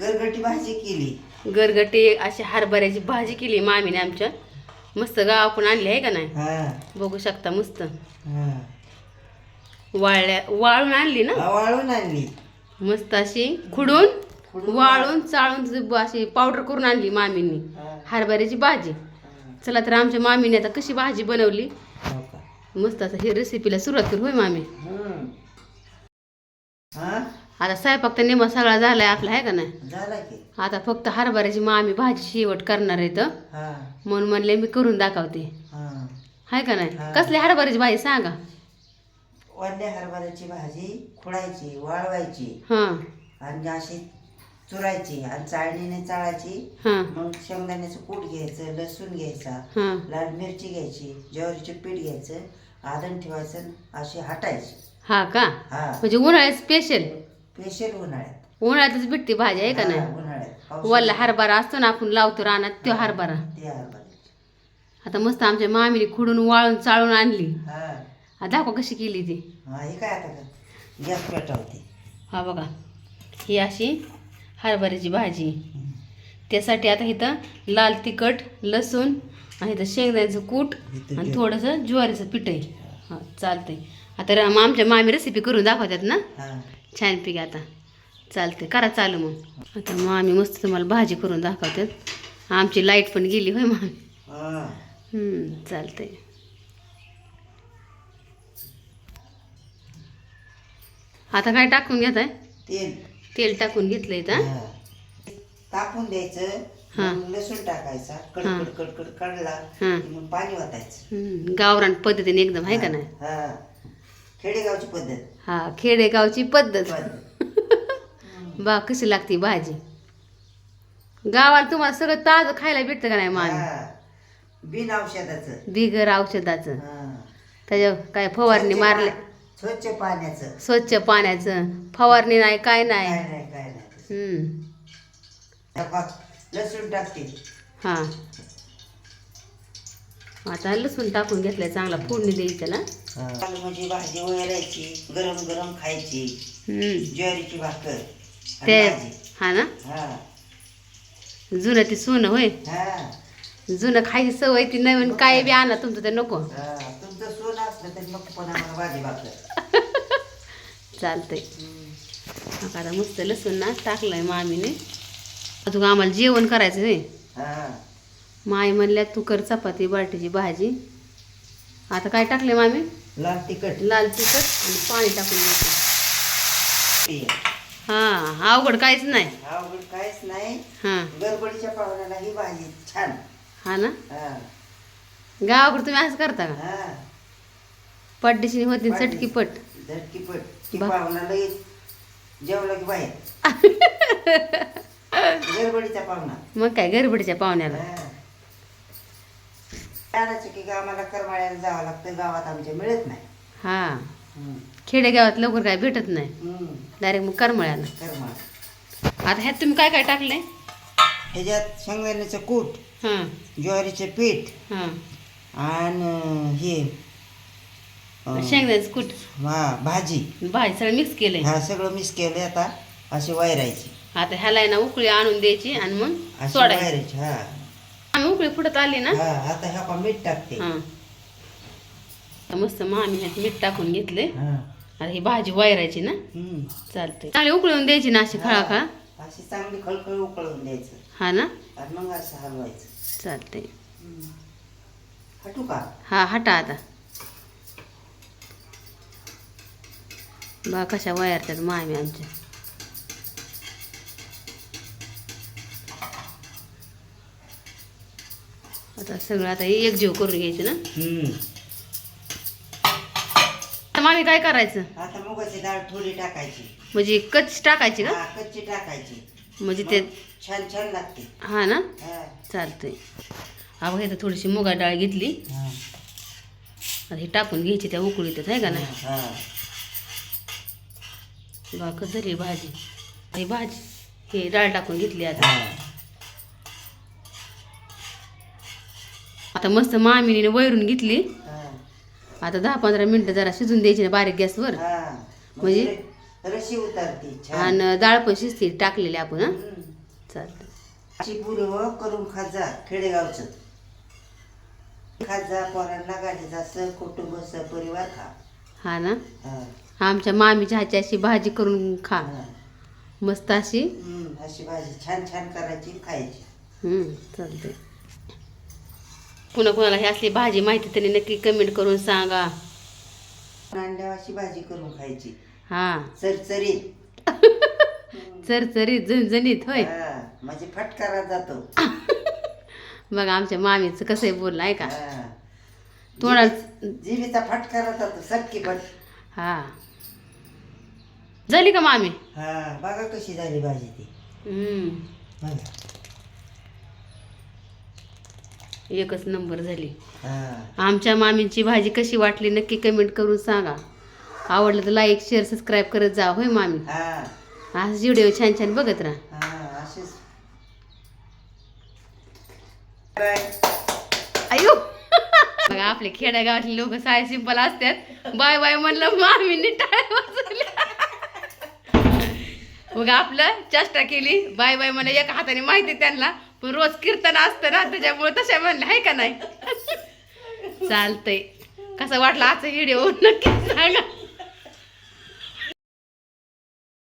गरगटी भाजी केली. गरगटी अशी हरभऱ्याची भाजी केली मामीने आमच्या. मस्त गावाकडून आणली आहे का नाही? हा. बघू शकता मस्त. हा. वाळल्या वाळून आणली ना? वाळून आणली. मस्त अशी खुडून खुडून वाळून चाळून अशी पावडर करून आणली मामींनी. हा, हरभऱ्याची भाजी. चला तर आमच्या मामीने आता कशी भाजी बनवली? हो का? मस्त असं ही रेसिपीला सुरुवात करू होय मामी? हम्म. हा? आता स्वयंपाक तर नेमा सगळा झालाय आपला आहे का नाही? आता फक्त हरभऱ्याची मामी भाजी शेवट करणार आहे तर म्हणून म्हणले मी करून दाखवते. हा. आहे का नाही. कसली हरभऱ्याची भाजी सांगा. वाढल्या हरभऱ्याची भाजी खुडायची वाळवायची. हां. आणि अशी चुरायची आणि चाळणीने चाळायची. हां. मग शेंगदाण्याचं कूट घ्यायचं लसूण घ्यायचा हां. लाल मिरची घ्यायची ज्वारीचं पीठ घ्यायचं आदन ठेवायचं अशी हटायची. हा का? म्हणजे उन्हाळ्यात स्पेशल स्पेशल उन्हाळ्यात. उन्हाळ्यातच भेटते भाजी आहे का हा, नाही? उन्हाळ्यात. पावसाळ्यात वल्ला हरभरा असतो ना आपण लावतो रानात तो हरभरा. ते हरभऱ्याची. आता मस्त आमच्या मामीने खुडून वाळून चाळून आणली. हा. आता दाखव कशी केली ती. हा हे काय आता का गॅस पेटवते. हा बघा. ही अशी हरभऱ्याची भाजी. त्यासाठी आता इथं लाल तिखट लसूण आणि इथं शेंगदाण्याचं कूट आणि थोडंसं ज्वारीचं पीठ आहे. हां. चालतंय. आता र- आमच्या मामी रेसिपी करून दाखवतात ना? हा. छानपैकी आता. चालते करा चालू मग. आता मामी मस्त तुम्हाला भाजी करून दाखवतात आमची लाइट पण गेली होय हम्म, चालतंय. आता काय टाकून घेत आहे तेल. तेल टाकून घेतलं इथं हा. तापून द्यायचं. हा. मग लसूण टाकायचा. कडकड कडकड काढला हां. मग पाणी वाटायचं गावरान पद्धतीने एकदम आहे का नाही? खेडेगावची पद्धत. हा खेडेगावची पद्धत. बा कशी लागते भाजी? गावाला तुम्हाला सगळं ताजं खायला भेटतं का नाही हा. बिन औषधाचं. बिगर औषधाचं. हा. त्याच्या काय फवारणी स्वच्छ मारल्या? पा- स्वच्छ पाण्याचं. स्वच्छ पाण्याचं. फवारणी नाही काय नाही. काय नाही काय नाही. हम्म. लसूण टाकते. हा. आता लसूण टाकून घेतलंय चांगला फोडणी द्यायची त्याला म्हणजे भाजी वळायची गरम गरम खायची हम्म. ज्वारीची भाकर आणि ते भाजी. हा ना? हा. जुनं ती सोनं होय? हा. जुनं खायची सवय ती नवीन काय बी आणा तुमचं ते नको. हा. तुमचं सोनं असलं तरी मग पण आम्हाला भाजी भाकर. चालतंय. मग आता मस्त लसूण ना टाकलंय मामीने. अजून आम्हाला जेवण करायचं आहे माई म्हणल्या तू कर चपाती बाटीची भाजी. आता काय टाकले मामी? लाल तिखट. लाल तिखट आणि पाणी टाकून घ्यायचं पिय. हा अवघड काहीच नाही. अवघड काहीच नाही. हा. ही भाजी छान. हा ना? हा. गावाकडे तुम्ही असं करता का? पड्डीशी होती चटकी पट. झटकीपट की बा- पाहुणाला जेवलं की बाहेर. गडबडीचा पाहुणा मग काय गडबडीच्या पाहुण्याला? हा. की आम्हाला करमाळ्याला जावं लागतं गावात आमच्या मिळत नाही. हा. हम्म. खेडेगावात लवकर काय भेटत नाही. हम्म. डायरेक्ट मग करमळ्याला. करमाळा. आता ह्यात तुम्ही काय काय टाकले ह्याच्यात शेंगदाण्याचं कूट हां. ज्वारीचे पीठ हां. आणि हे अं, शेंगदाण्याचं कूट. हा भाजी. भाजी सगळं मिक्स केलंय. हा सगळं मिक्स केलं आता अशी वायरायची. आता ह्याला आहे ना उकळी आणून द्यायची आणि मग अशी सोडायची. वायरायची हा. उकळी फुटत आली ना? हा आता ह्या पा मीठ टाकते. हां. मस्त आम्ही ह्यात मीठ टाकून घेतले हा. आता ही भाजी वायरायची ना. चालते चांगली उकळून द्यायची ना अशी खळा खळा. अशी चांगली खळखळ उकळून द्यायचं. हा ना? आणि मग असं हलवायचं. चालते. हटू का? हा हटा आता. बा कशा वयारतात मामी आमच्या. आता सगळं आता एकजीव करून घ्यायचं ना? हम्म. आता मामी काय करायचं? आता मुगाची डाळ थोडी टाकायची. म्हणजे कच्ची टाकायची का? हा, कच्ची टाकायची. म्हणजे ते मग छान छान लागते. हा ना? हा. चालतंय. हा बघ इथं थोडीशी मुगा डाळ घेतली. हा. आता हे टाकून घ्यायची त्या उकळीत आहे का नाही? हा. बा कसं झाली भाजी. ही भाजी हे डाळ टाकून घेतली आता. हा. आता मस्त मामीने वैरून घेतली. आता दहा पंधरा मिनिटं जरा शिजून द्यायची ना बारीक गॅसवर. म्हणजे? म्हणजे रशी उतरते छान. आणि डाळ पण शिजते टाकलेली आपण हं. चालतं अशी पूर्व करून खात जा खेडेगावचं. खात जा पोरांना गाडी जा सह कुटुंब परिवार खा. हा ना? हा, आमच्या मामीच्या हाची अशी भाजी करून खा. मस्त अशी. अशी भाजी छान छान करायची खायची. हम्म, चालते पुन्हा कुणाला ही असली भाजी माहिती तरी नक्की कमेंट करून सांगा. अशी भाजी करून खायची. हा. चरचरीत. चरचरीत झणझणीत होय. हा, म्हणजे फटकारा जातो. बघा आमच्या मामीचं कसं आहे बोलणं आहे का हा. तोंडाला जिभेचा फटकारा जातो सटकी फट. हा. झाली का मामी? हा बघा कशी झाली भाजी ती. हम्म, बघा. एकच नंबर झाली. हा. आमच्या मामींची भाजी कशी वाटली नक्की कमेंट करून सांगा. आवडलं तर लाईक शेअर सबस्क्राईब करत जा होय मामी? हा. आज व्हिडिओ छान छान बघत राहा. अयो! बघा आपले खेड्यागावातले लोक साय सिंपल असतात. बाय बाय म्हणलं मामींनी टाळ्या वाजवल्या. मग आपलं चेष्टा केली बाय बाय मला एका हाताने माहिती त्यांना पण रोज कीर्तन असतं ना त्याच्यामुळे तशा म्हणलं आहे का नाही? चालतंय. कसं वाटलं आजचा व्हिडिओ नक्की सांगा.